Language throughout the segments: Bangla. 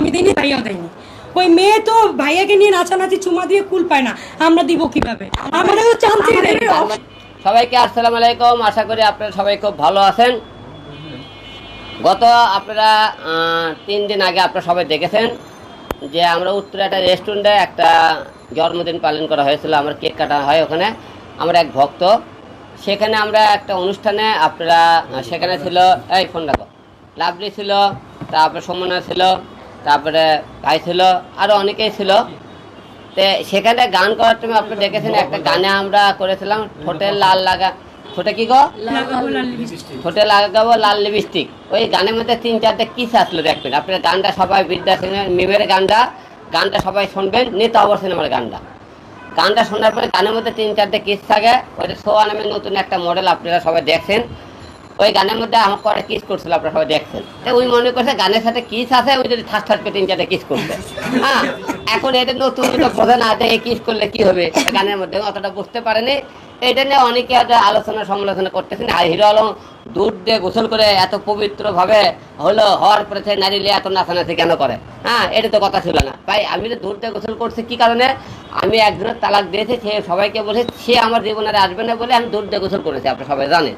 আমি দিইনি ভাইয়াও দেয়নি ওই মেয়ে তো ভাইয়াকে নিয়ে নাচানাচি, চুমা দিয়ে কুল পায় না। আমরা দিব কীভাবে? আমাদেরও চান্স দেবে সবাইকে আসসালামু আলাইকুম। আশা করি আপনারা সবাই খুব ভালো আছেন। গত আপনারা তিন দিন আগে আপনারা সবাই দেখেছেন যে আমরা উত্তরে একটা রেস্টুরেন্টে একটা জন্মদিন পালন করা হয়েছিল। আমার কেক কাটা হয় ওখানে। আমরা এক ভক্ত। সেখানে আমরা একটা অনুষ্ঠানে আপনারা, সেখানে ছিল, এই ফোন রাখো। লাভলি ছিল, তারপরে সমনা ছিল তারপরে ভাই ছিল আরও অনেকেই ছিল। সেখানে গান করার সময় আপনি দেখেছেন একটা গানে আমরা করেছিলাম, ঠোঁটে লাল লাগা, ঠোঁটে কি গো? ঠোঁটে লাগাবো লাল লিপস্টিক ওই গানের মধ্যে তিন চারটে কিস আসলো, দেখবেন। আপনার গানটা সবাই বিদ্যা সিংহের মিমের গানটা গানটা সবাই শুনবেন নেতা অবর সিনেমার গানটা। গানটা শোনার পরে গানের মধ্যে তিন চারটে কিস থাকে। ওইটা সোয়া নামের নতুন একটা মডেল আপনারা সবাই দেখছেন। ওই গানের মধ্যে আমার করে কিস করছিল, আপনারা সবাই দেখছেন। তো ওই মনে করছে গানের সাথে কিস আছে ওই যদি ঠাস ঠাস করে তিন কিস করছে হ্যাঁ এখন এটা নতুন যেটা বোঝে না যে কিস করলে কি হবে? গানের মধ্যে অতটা বুঝতে পারেনি। এটা নিয়ে অনেকে একটা আলোচনা সমালোচনা করতেছেন। আর হিরো আলম দুধ দিয়ে গোসল করে এত পবিত্র ভাবে হলো, হওয়ার পরে সে নারী এত নাচানাচি কেন করে? হ্যাঁ এটা তো কথা ছিল না। ভাই, আমি তো দুধ দিয়ে গোসল করছি, কি কারণে? আমি একজনের তালাক দিয়েছি, সে সবাইকে বলে সে আমার জীবনে আসবে না বলে আমি দুধ দিয়ে গোসল করেছি আপনি সবাই জানেন।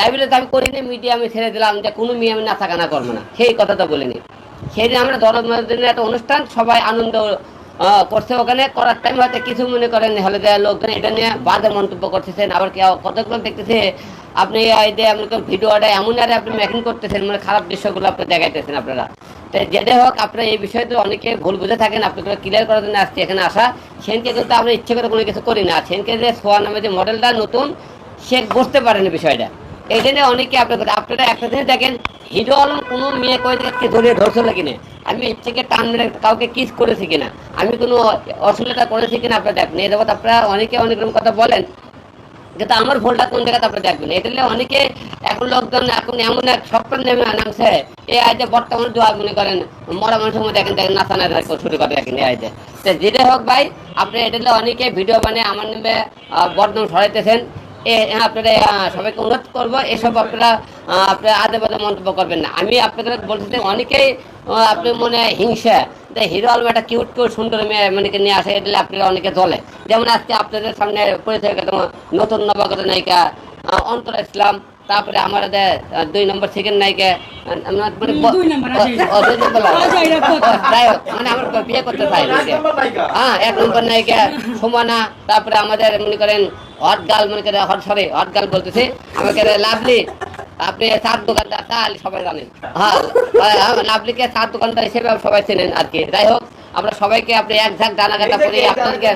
তাই বলে তো আমি করিনি, মিডিয়া আমি ছেড়ে দিলাম যে কোনো মেয়ে আমি নাচা গানা করব না। সেই কথা তো বলিনি। সেই দিন আমরা ধর্মের একটা অনুষ্ঠান, সবাই আনন্দ করছে ওখানে। করার টাইম হয়তো কিছু মনে করেন হলে লোকজন এটা নিয়ে বাজে মন্তব্য করতেছেন, আবার কেউ কতগুলো দেখতেছে, আপনি ভিডিওটা এমন আরে আপনি মেকিং করতেছেন মানে খারাপ দৃশ্যগুলো আপনি দেখাইতেছেন আপনারা। তাই যেটাই হোক, আপনারা এই বিষয়তে অনেকে ভুল বুঝে থাকেন, আপনাকে ক্লিয়ার করার জন্য আসছে এখানে আসা। সেনকে কিন্তু আমরা ইচ্ছে করে কোনো কিছু করি না। সেনকে যে সোয়া নামে যে মডেলটা নতুন, সে বুঝতে পারেনি বিষয়টা। এই অনেকে আপনাদের, আপনারা একটা জিনিস দেখেন, হিরো আলম কোনো মেয়ে থেকে ধরে আমি ইচ্ছেকে টান মেরে কাউকে কিস করেছি কিনা? আমি কোনো অশ্লীলতা করেছি কিনা আপনারা দেখেন? আপনারা অনেকে অনেক রকম কথা বলেন, কিন্তু আমার ভুলটা কোন জায়গাতে আপনি দেখবেন? এটা নিয়ে অনেকে এখন লোকজন এখন এমন এক নেমে নামছে এই আইতে বর্তমান জোয়া মনে করেন, মরা মানুষের মধ্যে দেখেন দেখেন নাচা নাচা করে দেখেন তো। যেটাই হোক ভাই, আপনি এটা অনেকে ভিডিও বানিয়ে আমার নামে বর্ধমান সরাইতেছেন এ আপনারা সবাইকে অনুরোধ করব, এসব আপনারা আপনার আদে বাদে মন্তব্য করবেন না। আমি আপনাদের বলছি যে অনেকেই আপনি মনে হিংসা। যে হিরো আলম একটা কিউট কিউট সুন্দর মেয়ে মানে নিয়ে আসে, এটা আপনারা অনেকে চলে যেমন আজকে আপনাদের সামনে পরিচয় নতুন নবাগত নায়িকা অন্তরা ইসলাম। তারপরে দুই নম্বর সেকেন্ড আমরা মানে দুই নম্বর, মানে আমার বিয়ে করতে চাই হ্যাঁ এক নম্বর নায়িকা সুমনা তারপরে আমাদের মনে করেন হট মনে করেন হট সরি হট গার্ল বলতেছে। আমাকে লাভলি আপনি চার দোকানদার তাহলে সবাই জানেন। হ্যাঁ লাভলিকে চার দোকানদার হিসেবে সবাই চেনেন আর কি। যাই হোক আমরা সবাইকে আপনি এক ঝাঁক ডানা কাটা করে আপনাদেরকে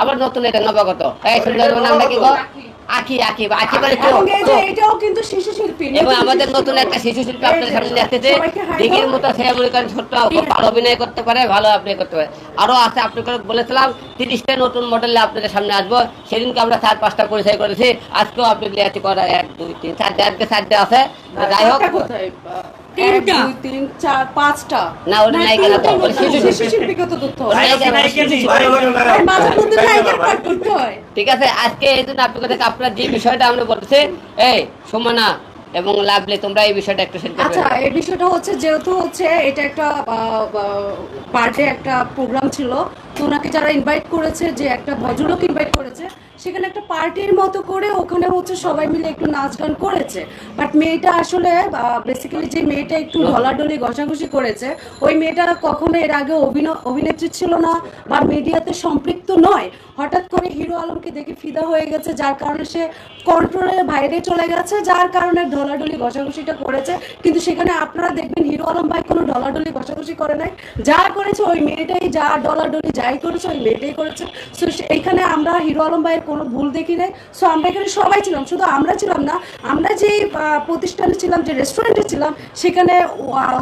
আবার নতুন এটা নবাগত। এই সুন্দর নামটা কি গো? যে তো- এটাও কিন্তু শিশু শিল্পী এবং আমাদের নতুন একটা শিশু শিল্পী আপনাদের সামনে আসতেছে। মতো সে মনে করেন ছোট্ট ভালো অভিনয় করতে পারে ভালো অভিনয় করতে পারে। আরও আছে আপনাকে বলেছিলাম তিরিশটা নতুন মডেলে আপনাদের সামনে আসব। সেদিনকে আমরা চার পাঁচটা পরিচয় করেছি। আজকেও আপনি করা এক দুই তিন চারটে আজকে চারটে আছে। যাই হোক তিনটা। তিন, চার, পাঁচটা। না, নায়িকা শিল্পীকে তো ধরতে হয়। ঠিক আছে আজকে এই জন্য আপনার কাছে আপনার যে বিষয়টা আমরা বলতেছি এই সুমনা এবং লাভলি তোমরা এই বিষয়টা একটু শেয়ার আচ্ছা এই বিষয়টা হচ্ছে যেহেতু হচ্ছে এটা একটা বার্থডে একটা প্রোগ্রাম ছিল ওনাকে যারা ইনভাইট করেছে, যে একটা ভদ্রলোক ইনভাইট করেছে, সেখানে একটা পার্টির মতো করে ওখানে হচ্ছে সবাই মিলে একটু নাচ গান করেছে। বাট মেয়েটা আসলে বেসিক্যালি যে মেয়েটা একটু ঢলাঢলি, ঘষাঘষি করেছে, ওই মেয়েটা কখনো এর আগে অভিনয় অভিনেত্রী ছিল না বা মিডিয়াতে সম্পৃক্ত নয়। হঠাৎ করে হিরো আলমকে দেখে ফিদা হয়ে গেছে, যার কারণে সে কন্ট্রোলের বাইরে চলে গেছে, যার কারণে ঢলাঢলি, ঘষাঘষিটা করেছে। কিন্তু সেখানে আপনারা দেখবেন হিরো আলম ভাই কোনো ঢলাঢলি, ঘষাঘষি করে নাই। যা করেছে ওই মেয়েটাই যা ডলাডলি যাই করেছে, ওই মেয়েটাই করেছে। সো এইখানে আমরা হিরো আলম ভাইয়ের কোনো ভুল দেখি নাই। সো আমরা এখানে সবাই ছিলাম, শুধু আমরা ছিলাম না, আমরা যে প্রতিষ্ঠানে ছিলাম, যে রেস্টুরেন্টে ছিলাম, সেখানে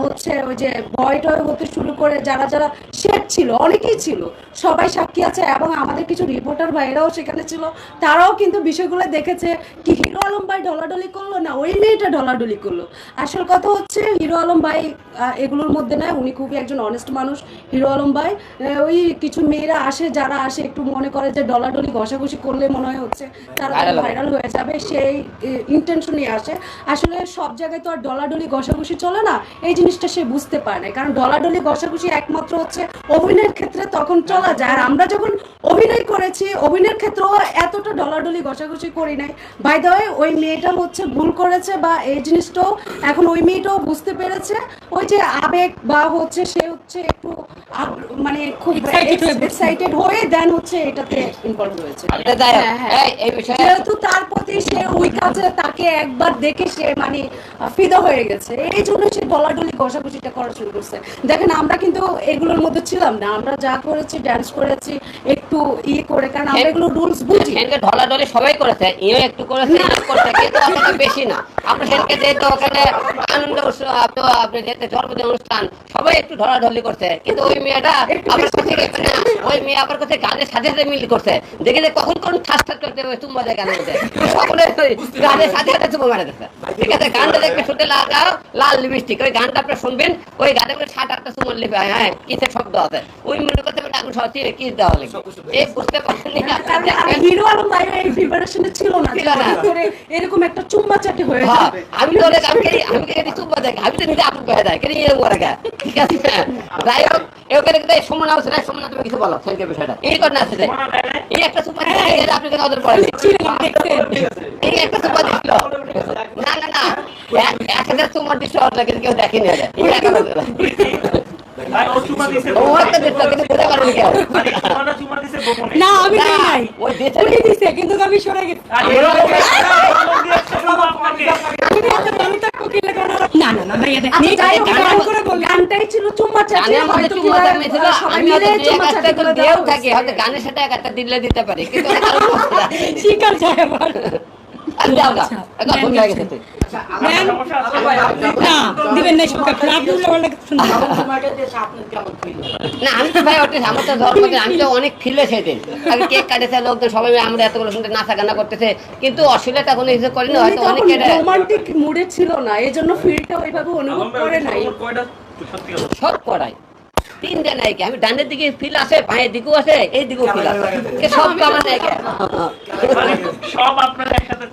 হচ্ছে ওই যে ভয় টয় হতে শুরু করে যারা যারা শেফ ছিল, অনেকেই ছিল, সবাই সাক্ষী আছে এবং আমাদের কিছু রিপোর্টার ভাইরাও সেখানে ছিল। তারাও কিন্তু বিষয়গুলো দেখেছে কি হিরো আলম ভাই ডলাডলি করল না ওই মেয়েটা ডলাডলি করল। আসল কথা হচ্ছে, হিরো আলম ভাই এগুলোর মধ্যে নয় উনি খুবই একজন অনেস্ট মানুষ, হিরো আলম ভাই ওই কিছু মেয়েরা আসে যারা আসে একটু মনে করে যে ডলাডলি ঘষাঘষি করলে মনে হয় হচ্ছে তারা ভাইরাল হয়ে যাবে সেই ইন্টেনশনই আসে। আসলে সব জায়গায় তো আর ডলাডলি ঘষাঘষি চলে না এই জিনিসটা সে বুঝতে পারে না কারণ ডলাডলি ঘষাঘষি একমাত্র হচ্ছে অভিনয়ের ক্ষেত্রে তখন চলা যায়। আর আমরা যখন অভিনয় করেছি অভিনয়ের ক্ষেত্রেও এতটা ডলাডলি ঘষাঘষি করি নাই। বাই দ্য ওয়ে ওই মেয়েটা হচ্ছে ভুল করেছে বা এই জিনিসটাও এখন ওই মেয়েটাও বুঝতে পেরেছে। ওই যে আবেগ বা হচ্ছে সে হচ্ছে একটু মানে খুব এক্সাইটেড হয়ে দেন হচ্ছে এটাতে ইনভলভ হয়েছে হ্যাঁ, হ্যাঁ। যেহেতু তার প্রতি সে ওই কাজে তাকে একবার দেখে সে মানে ফিদা হয়ে গেছে। এই জন্য সে ডলাডলি ঘষাঘষিটা করা শুরু করছে। দেখেন আমরা কিন্তু এগুলোর মধ্যে ছিলাম না। আমরা যা করেছি ডান্স করেছি একটু ইয়ে করে কারণ আমরা এগুলো রুলস বুঝি। সেনকে ঢলাঢলি সবাই করেছে। ইও একটু করেছে করেছে কিন্তু অতটা বেশি না। আমরা সেনকে যেহেতু ওখানে আনন্দ উৎসব আপনি- আপনি যেহেতু জন্মদিন অনুষ্ঠান সবাই একটু ঢলাঢলি করছে। কিন্তু ওই মেয়েটা আবার কোথায় গেছে না ওই মেয়ে আবার কোথায় গানের সাথে সাথে মিল করছে। দেখে যে কখন কোন ঠাস ঠাস করতে ওই তুম্বা দেয় গানের মধ্যে। সকলে গানের সাথে সাথে চুমো মারা দিচ্ছে। ঠিক আছে গানটা দেখবে শুনতে লাগাও লাল লিপস্টিক ওই গানটা আপনি শুনবেন ওই গানের মধ্যে সাত আটটা চুমোর লিপে হ্যাঁ কিসের শব্দ আছে? ওই মনে করতে পারে এখন সত্যি কি দেওয়া লাগবে এই বুঝতে পারেননি হিরো আলম ভাইয়ের এই প্রিপারেশনে ছিল না এরকম একটা চুম্মা চাটি হয়ে হ্যাঁ, যাবে। আমি তো অনেক আমি আমি চুপ দেখ আমি তো নিজে আপন হয়ে যায় কেন এরকম করে গা ঠিক আছে যাই হোক এখানে কিন্তু সময় আছে না সময় তুমি কিছু বলো সেলকে বিষয়টা। এই করে না আছে এই একটা সুপার আপনি কেন ওদের পড়েনি। এই একটা সুপার না না না। এক- এক হাজার সুপার দিছিল ওটা কিন্তু কেউ দেখেনি ওটা। এই একটা ভাই ও চুমা দিছে ও একটা দিছিল কিন্তু বুঝতে পারেনি কেউ। চুমাটা চুমা দিছে গোপনে। না আমি নাই। ওই দিছে কিন্তু আমি সরে গেছি। আর এরা লোক দিয়েছে চুমা আপনাকে আমি এত ভালো থাকব কি লাগে না না না না ভাইয়া দেখ আচ্ছা, গানটাই ছিল চুম্মা দামে ছিল আমি চুম্মা করে দেওয়া থাকি। হয়তো গানের সাথে এক একটা দিলে দিতে পারি কিন্তু। শিকার যায় আবার। না আমি তো ভাই ওটা আমার তো জন্মদিন আমি তো অনেক ফিলে সেদিন। আমি কেক কাটেছে লোকজন সবাই মিলে আমরা এতগুলো শুনতে নাচা গানা করতেছে। কিন্তু অশ্লীলতা কোনো কিছু করিনি হয়তো অনেক রোমান্টিক মুডে ছিল না এই জন্য ফিলটা ওইভাবে অনুভব করে নাই। সত্যি সব করাই। তিনটে নায়িকা আমি ডানের দিকে ফিল আছে পায়ের দিকেও আছে এই দিকেও ফিল আছে। সব আমার নায়িকা সব আপনার একসাথে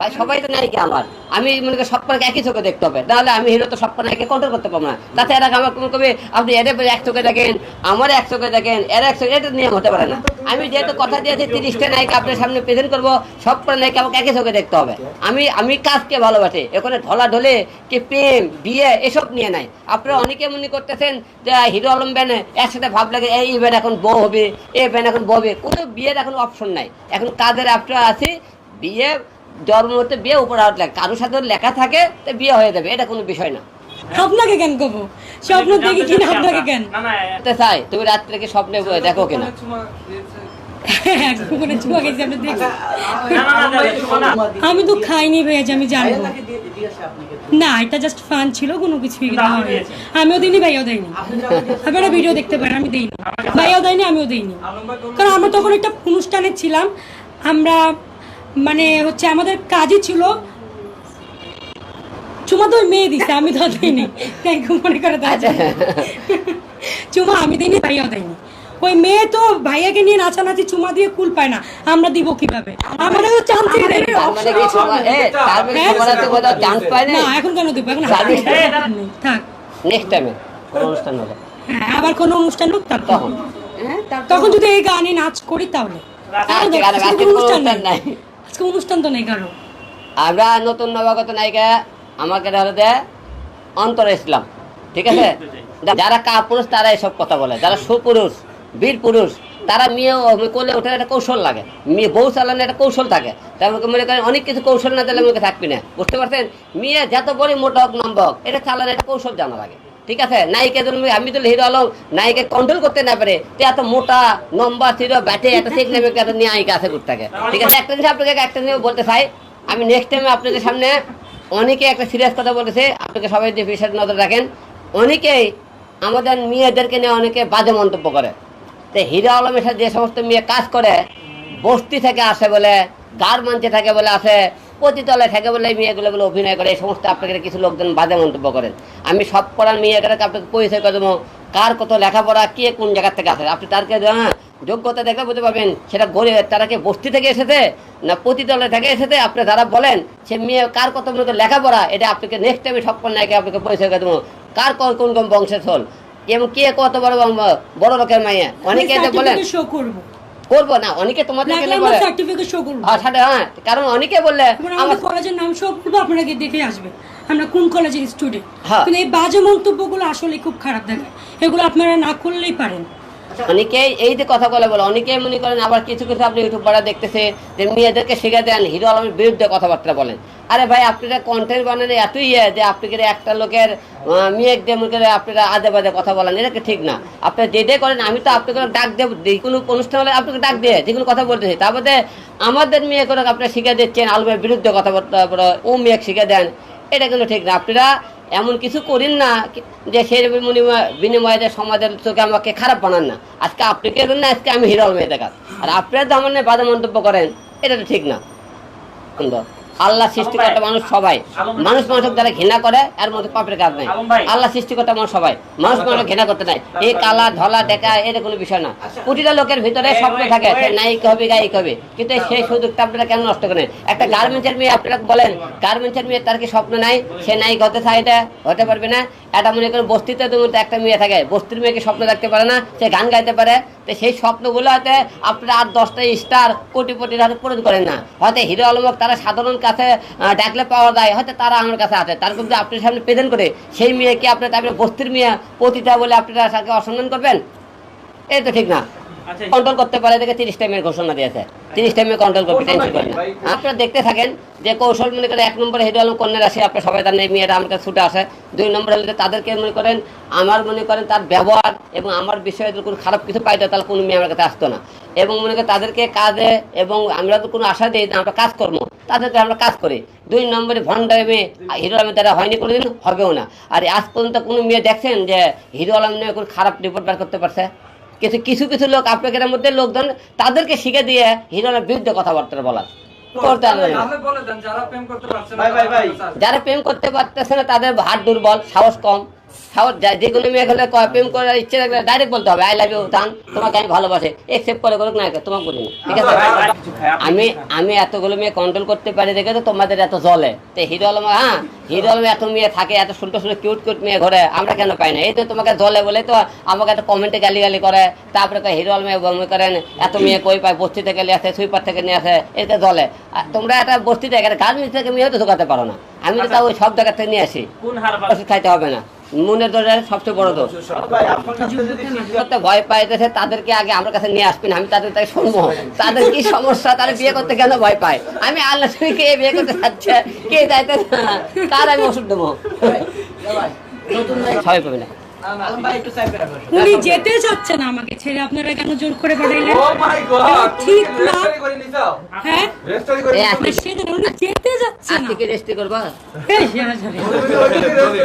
ভাই, সবাই তো নায়িকা আমার। আমি মনে করি সব কটাকে একই চোখে দেখতে হবে। তাহলে আমি হিরো তো সব নায়িকা কন্ট্রোল করতে পারব না। তাতে এরা আমার কোনো কবি আপনি এদের এক চোখে দেখেন, আমার এক চোখে দেখেন, এর এক চোখে এটা নিয়ম হতে পারে না। আমি যেহেতু কথা দিয়েছি, তিরিশটা নায়িকা আপনার সামনে প্রেজেন্ট করব, সব কটা নায়িকা আমাকে একই চোখে দেখতে হবে। আমি আমি কাজকে ভালোবাসি। এখানে ঢলা ঢলে কি প্রেম, বিয়ে, এসব নিয়ে নাই। আপনারা অনেকে মনে করতেছেন যে, হিরো আলম ব্যান একসাথে ভাব লাগে, এই ব্যান এখন বউ হবে এ ব্যান এখন বউ হবে। কোনো বিয়ের এখন অপশন নাই। এখন কাজের আপনারা আছি, বিয়ে জন্ম হতে বিয়ে উপর আউট লাগে কারোর সাথে লেখা থাকে তো বিয়ে হয়ে যাবে এটা কোনো বিষয় না। আপনাকে কেন কব? স্বপ্ন দেখি কিনা আপনাকে কেন? না না তো চাই তুমি রাত্রে কি স্বপ্নে দেখো কিনা? হ্যাঁ, আমি তো খাইনি ভাইয়া যে আমি জানব। না এটা জাস্ট ফান ছিল কোনো কিছুই হয়নি। আমিও দিইনি ভাইয়াও দেয়নি আপনারা ভিডিও দেখতে পারেন আমি দিইনি। ভাইয়াও দেয়নি আমিও দিইনি। কারণ আমরা তখন একটা অনুষ্ঠানে ছিলাম আমরা মানে হচ্ছে আমাদের কাজই ছিল চুমা তো মেয়ে দিছে আমি তো দিইনি। তাই মনে করে আচ্ছা। চুমা আমি দিইনি ভাইয়াও দেয়নি ওই মেয়ে তো ভাইয়াকে নিয়ে নাচানাচি চুমা দিয়ে কুল পায় না আমরা দিব কীভাবে? আমরা তো মানে মানে হ্যাঁ? চান্স পায় না না এখন কেন দিব? এখন নেই। থাক। নেক্সট টাইমে কোন অনুষ্ঠান হলে হ্যাঁ, আবার কোনো অনুষ্ঠান হোক তখন। হ্যাঁ তখন যদি এই গানে নাচ করি তাহলে। অনুষ্ঠান নাই। আজকে অনুষ্ঠান তো নেই কারও। আমরা নতুন নবাগত নায়িকা আমাকে ধরে দেয় অন্তর ইসলাম ঠিক আছে? যারা কা পুরুষ তারা এসব কথা বলে। যারা সুপুরুষ বীর পুরুষ তারা মেয়ে কোলে ওঠার একটা কৌশল লাগে। মেয়ে বউ চালানোর একটা কৌশল থাকে। তার আমাকে মনে করেন অনেক কিছু কৌশল না দিলে আমাকে থাকবি না। বুঝতে পারছেন? মেয়ে যত বড় মোটা হোক নম্বর হোক এটা চালানোর একটা কৌশল জানা লাগে। ঠিক আছে? নায়িকা ধরুন আমি তো হিরো আলম নায়িকা কন্ট্রোল করতে না পারে, তো এত মোটা, লম্বা ছিল ব্যাটে এত ঠিক নেবে এত নায়িকা আছে করতে ঠিক আছে? একটা জিনিস আপনাকে একটা জিনিস বলতে চাই। আমি নেক্সট টাইমে আপনাদের সামনে অনেকে একটা সিরিয়াস কথা বলেছে আপনাকে সবাই যে বিশেষ নজর রাখেন। অনেকেই আমাদের মেয়েদেরকে নিয়ে অনেকে বাজে মন্তব্য করে। তো হিরো আলমের সাথে যে সমস্ত মেয়ে কাজ করে, বস্তি থেকে আসে বলে, গার মঞ্চে থাকে বলে আসে পতিতলায় থাকে বলে মেয়েগুলো বলে অভিনয় করে এই সমস্ত আপনাকে কিছু লোকজন বাজে মন্তব্য করেন। আমি সব করার মেয়েটাকে আপনাকে পরিচয় করে দেবো। কার কত লেখাপড়া কে কোন জায়গা থেকে আসে? আপনি তারকে হ্যাঁ যোগ্যতা দেখলে বুঝতে পারবেন সেটা গড়ে তারা কি বস্তি থেকে এসেছে না প্রতিদলে থেকে এসেছে? আপনি যারা বলেন সে মেয়ে কার কত মূলত লেখাপড়া এটা আপনাকে নেক্সট টাইমে সকল নায়কে আপনাকে পরিচয় করে দেবো। কার কোন কোন কোন বংশের হল এবং কে কত বড় বড় লোকের মাইয়া? অনেকে বলেন শো করব। করব না অনেকে তোমাদের লাগলে বলে? সার্টিফিকেট শো করব। হ্যাঁ হ্যাঁ কারণ অনেকে বললে আমার কলেজের নাম আপনারা গিয়ে দেখে আসবে। আমরা কোন কলেজের স্টুডেন্ট হ্যাঁ। কিন্তু এই বাজে মন্তব্যগুলো আসলে খুব খারাপ দেখায়। এগুলো আপনারা না করলেই পারেন। অনেকে এই যে কথা বলে বলে অনেকে মনে করেন আবার কিছু কিছু আপনি ইউটিউব পড়া দেখতেছে যে মেয়েদেরকে শিখে দেন হিরো আলমের বিরুদ্ধে কথাবার্তা বলেন। আরে ভাই আপনারা কন্টেন্ট বানানো এতই ইয়ে যে আপনি করে একটা লোকের আহ, মেয়ে দিয়ে মনে করে আপনারা আজে বাজে কথা বলেন এটা ঠিক না? আপনারা যেটাই করেন আমি তো আপনাকে ডাক দেব যে কোনো অনুষ্ঠান হলে আপনাকে ডাক দিয়ে যে কোনো কথা বলতেছি। তারপরে আমাদের মেয়ে করে আপনারা শিখে দিচ্ছেন আলমের বিরুদ্ধে কথাবার্তা ও মেয়ে শিখে দেন এটা কিন্তু ঠিক না। আপনারা এমন কিছু করেন না যে সেই বিনিময়- যে সমাজের চোখে আমাকে খারাপ বানান না। আজকে আপনি কে না আজকে আমি হিরো মেয়ে দেখা। আর আপনারা আমার বাধা মন্তব্য করেন এটা তো ঠিক না। সুন্দর আল্লাহ সৃষ্টিকর্তা মানুষ সবাই। মানুষ মানুষের দ্বারা ঘৃণা করে এর মধ্যে পাপের কাজ নাই। আল্লাহ সৃষ্টিকর্তা মানুষ সবাই। মানুষ মানুষ ঘৃণা করতে নাই। এই কালা ধলা ডেকা এটা কোনো বিষয় না। প্রতিটা লোকের ভিতরে স্বপ্ন থাকে সে নায়িক হবে গায়িক হবে। কিন্তু সেই সুযোগটা আপনারা কেন নষ্ট করেন? একটা গার্মেন্টসের মেয়ে আপনারা বলেন গার্মেন্টসের মেয়ে তার কি স্বপ্ন নাই? সে নায়িক হতে চায় এটা হতে পারবে না। এটা মনে করেন বস্তিতে তুমি তো একটা মেয়ে থাকে। বস্তির মেয়েকে স্বপ্ন দেখতে পারে না সে গান গাইতে পারে। তো সেই স্বপ্নগুলো হয়তো আপনারা আর দশটা স্টার কোটিপতির হাতে পূরণ করেন না। হয়তো হিরো আলমক তারা সাধারণ কাছে ডাকলে পাওয়া যায় হয়তো তারা আমার কাছে আছে। তার কিন্তু আপনার সামনে প্রেজেন্ট করে। সেই মেয়েকে আপনার তারপরে বস্তির মেয়ে পতিতা বলে আপনারা তাকে অসম্মান করবেন? এই তো ঠিক না। আচ্ছা। কন্ট্রোল করতে পারে দেখে তিরিশ টাইমের ঘোষণা দিয়েছে। তিরিশ টাইমে কন্ট্রোল করবে টেনশন করেন না আপনারা দেখতে থাকেন যে কৌশল মনে করেন এক নম্বরে হিরো আলম কন্যা রাশি আপনার সবাই তার নেই মেয়েরা আমার কাছে ছুটে আসে। দুই নম্বরে হলে তাদেরকে মনে করেন আমার মনে করেন তার ব্যবহার এবং আমার বিষয়ে যদি কোনো খারাপ কিছু পাইতো তাহলে কোনো মেয়ে আমার কাছে আসতো না। এবং মনে করেন তাদেরকে কাজে এবং আমরা তো কোনো আশা দিই না আমরা কাজ করব তাদেরকে আমরা কাজ করি। দুই নম্বরে ভন্ডামে হিরো আলমের দ্বারা হয়নি কোনোদিন হবেও না। আর আজ পর্যন্ত কোনো মেয়ে দেখছেন যে হিরো আলম নিয়ে কোনো খারাপ রিপোর্ট বার করতে পারছে? কিছু কিছু কিছু লোক আপনাদের মধ্যে লোকজন তাদেরকে শিখে দিয়ে হিরণের বিরুদ্ধে কথাবার্তা বলা করতে পারবে না। আপনি বলে দেন যারা প্রেম করতে পারছে না ভাই, ভাই, ভাই। তারা আছে। যারা প্রেম করতে পারতেছে না তাদের হাত দুর্বল সাহস কম সাহস যা- যে কোনো মেয়ে হলে প্রেম করার ইচ্ছে থাকলে ডাইরেক্ট বলতে হবে আই লাভ ইউ তান তোমাকে আমি ভালোবাসে। একসেপ্ট করে করুক না তোমাকে বলি না ঠিক আছে? আমি আমি এতগুলো মেয়ে কন্ট্রোল করতে পারি দেখে তো তোমাদের এত জলে। তো হিরো আলম হ্যাঁ হিরো আলম এত মেয়ে থাকে এত সুন্দর সুন্দর কিউট কিউট মেয়ে ঘরে আমরা কেন পাই না? এই তো তোমাকে জলে বলে তো আমাকে এত কমেন্টে গালি গালি করে তারপরে হিরো আলমে মনে করেন এত মেয়ে কই পায় বস্তি থেকে নিয়ে আসে সুইপার থেকে নিয়ে আসে এটা জলে। তোমরা একটা বস্তি থেকে গার্মেন্টস থেকে মেয়ে তো ঢোকাতে পারো না। আমি তো তাও ওই সব জায়গা থেকে নিয়ে আসি। কোন হার খাইতে হবে না। মনের দোষ সবচেয়ে বড় দোষ ভয় পাইতেছে তাদেরকে আগে আমার কাছে নিয়ে আসবেন আমি তাদের তাকে শুনব। তাদের কি সমস্যা তারা বিয়ে করতে কেন ভয় পায়? আমি আল্লাহ কে বিয়ে করতে চাচ্ছে কে চাইতে না তার আমি ওষুধ দেবো। সবাই। পাবে না। উনি যেতে চাচ্ছে না আমাকে ছেড়ে আপনারা কেন জোর করে পাঠাইলেন ও মাই গড ঠিক না। হ্যাঁ? উনি যেতে যাচ্ছে আজ না করবা? এই সরাসরি।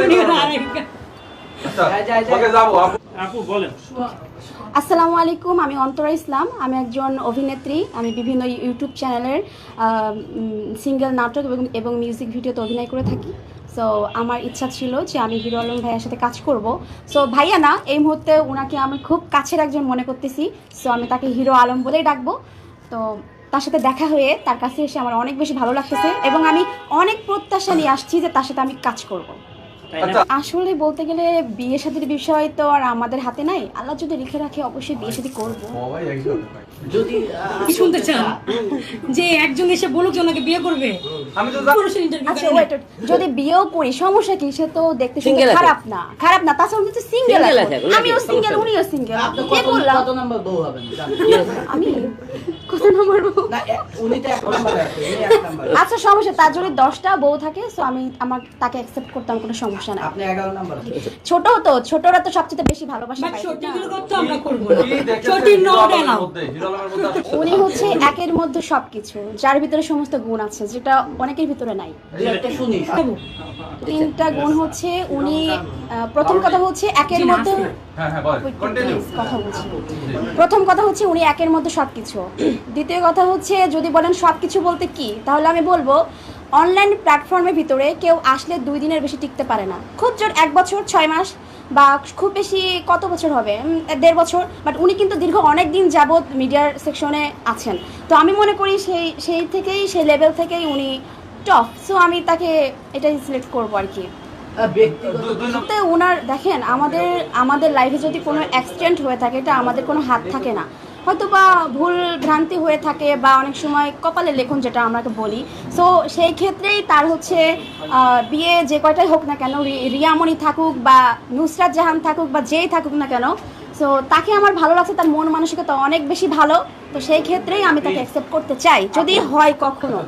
উনি আরেকটা- আচ্ছা, আসসালামু আলাইকুম আমি অন্তরা ইসলাম। আমি একজন অভিনেত্রী। আমি বিভিন্ন ইউটিউব চ্যানেলের সিঙ্গেল নাটক এবং এবং মিউজিক ভিডিওতে অভিনয় করে থাকি। সো আমার ইচ্ছা ছিল যে আমি হিরো আলম ভাইয়ের সাথে কাজ করব। সো ভাইয়া না, এই মুহূর্তে ওনাকে আমি খুব কাছের একজন মনে করতেছি। সো আমি তাকে হিরো আলম বলেই ডাকবো। তো, তার সাথে দেখা হয়ে তার কাছে এসে আমার অনেক বেশি ভালো লাগতেছে এবং আমি অনেক প্রত্যাশা নিয়ে আসছি যে তার সাথে আমি কাজ করব। তাই না? আচ্ছা। আসলে বলতে গেলে বিয়ে শাদীর বিষয় তো আর আমাদের হাতে নাই। আল্লাহ যদি লিখে রাখে অবশ্যই বিয়ে শাদী করব। কি শুনতে চান? যে একজন এসে বলুক যে ওনাকে বিয়ে করবে। আমি তো ইন্টারভিউ আচ্ছা ওয়েট যদি বিয়েও করি সমস্যা কি? সে তো দেখতে শুনতে খারাপ না। খারাপ না তাছাড়া উনি তো সিঙ্গেল আমিও সিঙ্গেল উনিও সিঙ্গেল কে বললাম? কত নাম্বার বউ হবেন? আমি? কত নম্বর বউ? না এ- উনি তো এক নাম্বার আছে উনি এক নাম্বার আচ্ছা সমস্যা তার যদি দশটা বউ থাকে সো আমি আমার তাকে অ্যাকসেপ্ট করতাম কোনো সমস্যা নাই। আপনি এগারো নাম্বার ছোট তো ছোটরা তো সবচেয়ে বেশি ভালোবাসা পায় সত্যিগুলো না? কথা আমরা করব না। কি দেখেছেন সত্যি হিরো নো আলমের ডালাও মধ্যে? হিরো আলমের মধ্যে আসলে- উনি হচ্ছে একের মধ্যে সবকিছু যার ভিতরে সমস্ত গুণ আছে যেটা অনেকের ভিতরে নাই। তিনটা গুণ হচ্ছে উনি প্রথম কথা হচ্ছে একের মধ্যে হ্যাঁ হ্যাঁ কথা বলছি। প্রথম কথা হচ্ছে উনি একের মধ্যে সব কিছু দ্বিতীয় কথা হচ্ছে যদি বলেন সব কিছু বলতে কি তাহলে আমি বলব অনলাইন প্ল্যাটফর্মের ভিতরে কেউ আসলে দুই দিনের বেশি টিকতে পারে না। খুব জোর এক বছর ছয় মাস বা খুব বেশি কত বছর হবে? দেড় বছর বাট উনি কিন্তু দীর্ঘ অনেক দিন যাবৎ মিডিয়ার সেকশনে আছেন। তো আমি মনে করি সেই সেই থেকেই সেই লেভেল থেকেই উনি টপ সো আমি তাকে এটাই সিলেক্ট করব আর কি। তো ওনার দেখেন আমাদের আমাদের লাইফে যদি কোনো অ্যাক্সিডেন্ট হয়ে থাকে এটা আমাদের কোনো হাত থাকে না। হয়তো বা ভুল ভ্রান্তি হয়ে থাকে বা অনেক সময় কপালে লেখন যেটা আমরা বলি। সো সেই ক্ষেত্রেই তার হচ্ছে বিয়ে যে কয়টাই হোক না কেন রিয়ামণি থাকুক বা নুসরাত জাহান থাকুক বা যেই থাকুক না কেন সো তাকে আমার ভালো লাগছে তার মন মানসিকতা অনেক বেশি ভালো। তো সেই ক্ষেত্রেই আমি তাকে অ্যাকসেপ্ট করতে চাই যদি হয় কখনো।